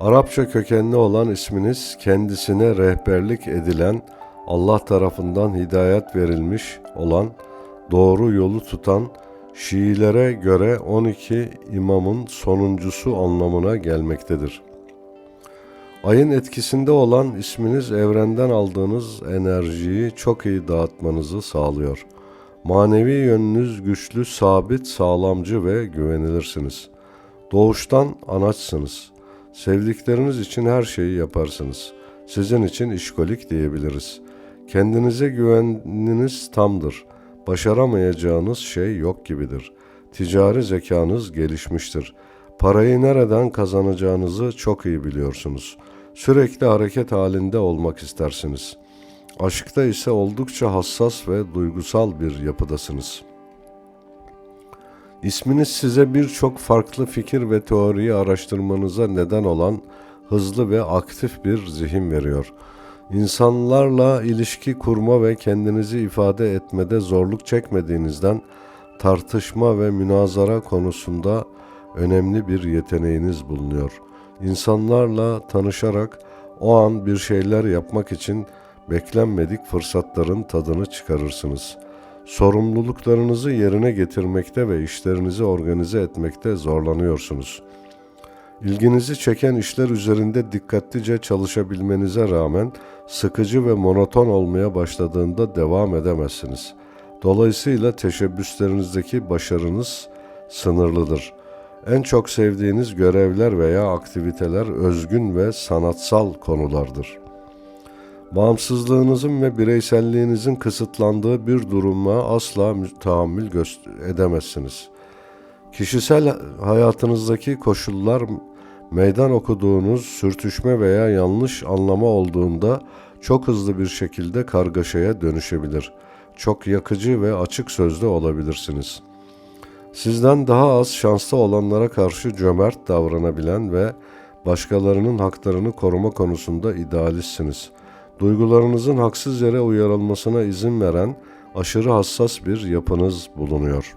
Arapça kökenli olan isminiz kendisine rehberlik edilen, Allah tarafından hidayet verilmiş olan, doğru yolu tutan, Şiilere göre 12 imamın sonuncusu anlamına gelmektedir. Ayın etkisinde olan isminiz evrenden aldığınız enerjiyi çok iyi dağıtmanızı sağlıyor. Manevi yönünüz güçlü, sabit, sağlamcı ve güvenilirsiniz. Doğuştan anaçsınız. Sevdikleriniz için her şeyi yaparsınız. Sizin için işkolik diyebiliriz. Kendinize güveniniz tamdır. Başaramayacağınız şey yok gibidir. Ticari zekanız gelişmiştir. Parayı nereden kazanacağınızı çok iyi biliyorsunuz. Sürekli hareket halinde olmak istersiniz. Aşkta ise oldukça hassas ve duygusal bir yapıdasınız.'' İsminiz size birçok farklı fikir ve teoriyi araştırmanıza neden olan hızlı ve aktif bir zihin veriyor. İnsanlarla ilişki kurma ve kendinizi ifade etmede zorluk çekmediğinizden tartışma ve münazara konusunda önemli bir yeteneğiniz bulunuyor. İnsanlarla tanışarak o an bir şeyler yapmak için beklenmedik fırsatların tadını çıkarırsınız.'' Sorumluluklarınızı yerine getirmekte ve işlerinizi organize etmekte zorlanıyorsunuz. İlginizi çeken işler üzerinde dikkatlice çalışabilmenize rağmen sıkıcı ve monoton olmaya başladığında devam edemezsiniz. Dolayısıyla teşebbüslerinizdeki başarınız sınırlıdır. En çok sevdiğiniz görevler veya aktiviteler özgün ve sanatsal konulardır.'' Bağımsızlığınızın ve bireyselliğinizin kısıtlandığı bir duruma asla tahammül edemezsiniz. Kişisel hayatınızdaki koşullar meydan okuduğunuz sürtüşme veya yanlış anlama olduğunda çok hızlı bir şekilde kargaşaya dönüşebilir. Çok yakıcı ve açık sözlü olabilirsiniz. Sizden daha az şanslı olanlara karşı cömert davranabilen ve başkalarının haklarını koruma konusunda idealistsiniz.'' Duygularınızın haksız yere uyarılmasına izin veren aşırı hassas bir yapınız bulunuyor.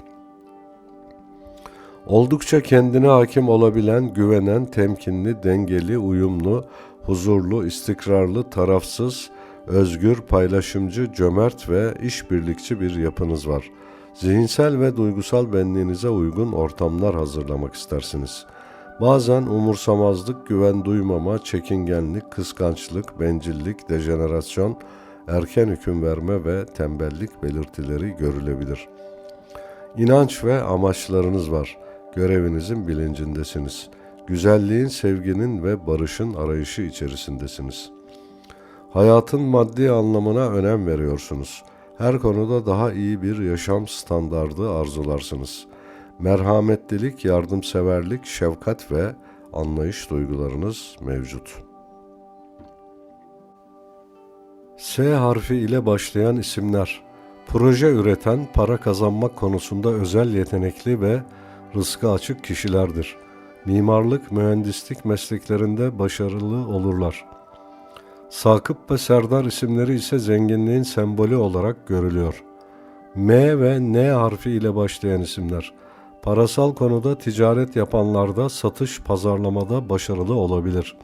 Oldukça kendine hakim olabilen, güvenen, temkinli, dengeli, uyumlu, huzurlu, istikrarlı, tarafsız, özgür, paylaşımcı, cömert ve işbirlikçi bir yapınız var. Zihinsel ve duygusal benliğinize uygun ortamlar hazırlamak istersiniz.'' Bazen umursamazlık, güven duymama, çekingenlik, kıskançlık, bencillik, dejenerasyon, erken hüküm verme ve tembellik belirtileri görülebilir. İnanç ve amaçlarınız var. Görevinizin bilincindesiniz. Güzelliğin, sevginin ve barışın arayışı içerisindesiniz. Hayatın maddi anlamına önem veriyorsunuz. Her konuda daha iyi bir yaşam standardı arzularsınız.'' Merhametlilik, yardımseverlik, şefkat ve anlayış duygularınız mevcut. S harfi ile başlayan isimler, proje üreten, para kazanmak konusunda özel yetenekli ve rızkı açık kişilerdir. Mimarlık, mühendislik mesleklerinde başarılı olurlar. Sakıp ve Serdar isimleri ise zenginliğin sembolü olarak görülüyor. M ve N harfi ile başlayan isimler. Parasal konuda ticaret yapanlarda satış pazarlamada başarılı olabilir.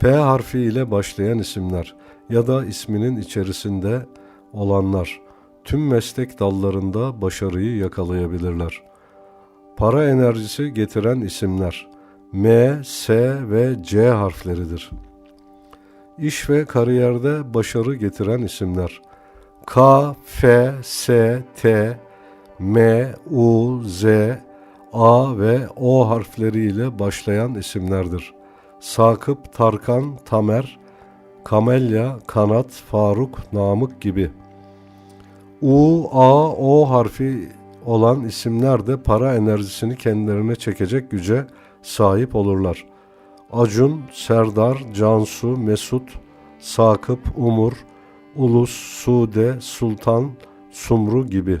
P harfi ile başlayan isimler ya da isminin içerisinde olanlar tüm meslek dallarında başarıyı yakalayabilirler. Para enerjisi getiren isimler M, S ve C harfleridir. İş ve kariyerde başarı getiren isimler K, F, S, T, M, U, Z, A ve O harfleriyle başlayan isimlerdir. Sakıp, Tarkan, Tamer, Kamelya, Kanat, Faruk, Namık gibi. U, A, O harfi olan isimler de para enerjisini kendilerine çekecek güce sahip olurlar. Acun, Serdar, Cansu, Mesut, Sakıp, Umur, Ulus, Sude, Sultan, Sumru gibi.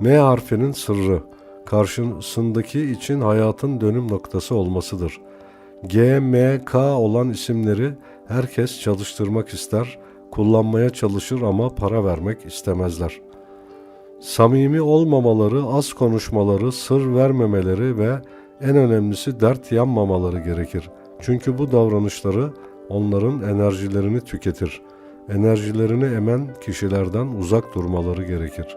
M harfinin sırrı karşısındaki için hayatın dönüm noktası olmasıdır. G, M, K olan isimleri herkes çalıştırmak ister, kullanmaya çalışır ama para vermek istemezler. Samimi olmamaları, az konuşmaları, sır vermemeleri ve en önemlisi dert yanmamaları gerekir. Çünkü bu davranışları onların enerjilerini tüketir. Enerjilerini emen kişilerden uzak durmaları gerekir.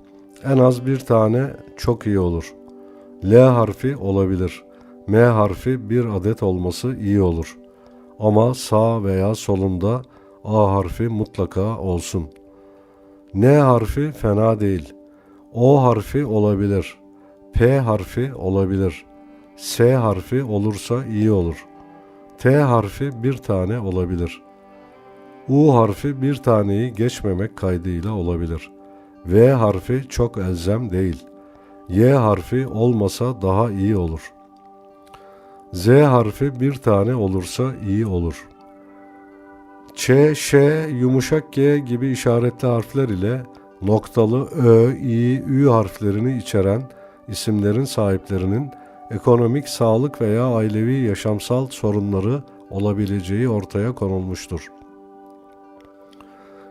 en az bir tane çok iyi olur. L harfi olabilir. M harfi bir adet olması iyi olur. Ama sağ veya solunda A harfi mutlaka olsun. N harfi fena değil. O harfi olabilir. P harfi olabilir. S harfi olursa iyi olur. T harfi bir tane olabilir. U harfi bir taneyi geçmemek kaydıyla olabilir. V harfi çok elzem değil. Y harfi olmasa daha iyi olur. Z harfi bir tane olursa iyi olur. Ç, Ş, yumuşak G gibi işaretli harfler ile noktalı Ö, İ, Ü harflerini içeren isimlerin sahiplerinin ekonomik, sağlık veya ailevi yaşamsal sorunları olabileceği ortaya konulmuştur.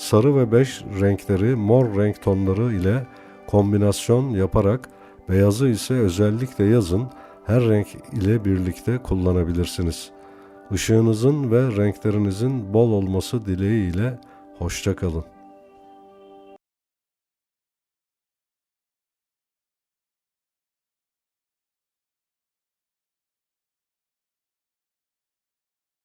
sarı ve beş renkleri mor renk tonları ile kombinasyon yaparak beyazı ise özellikle yazın her renk ile birlikte kullanabilirsiniz. Işığınızın ve renklerinizin bol olması dileğiyle hoşçakalın.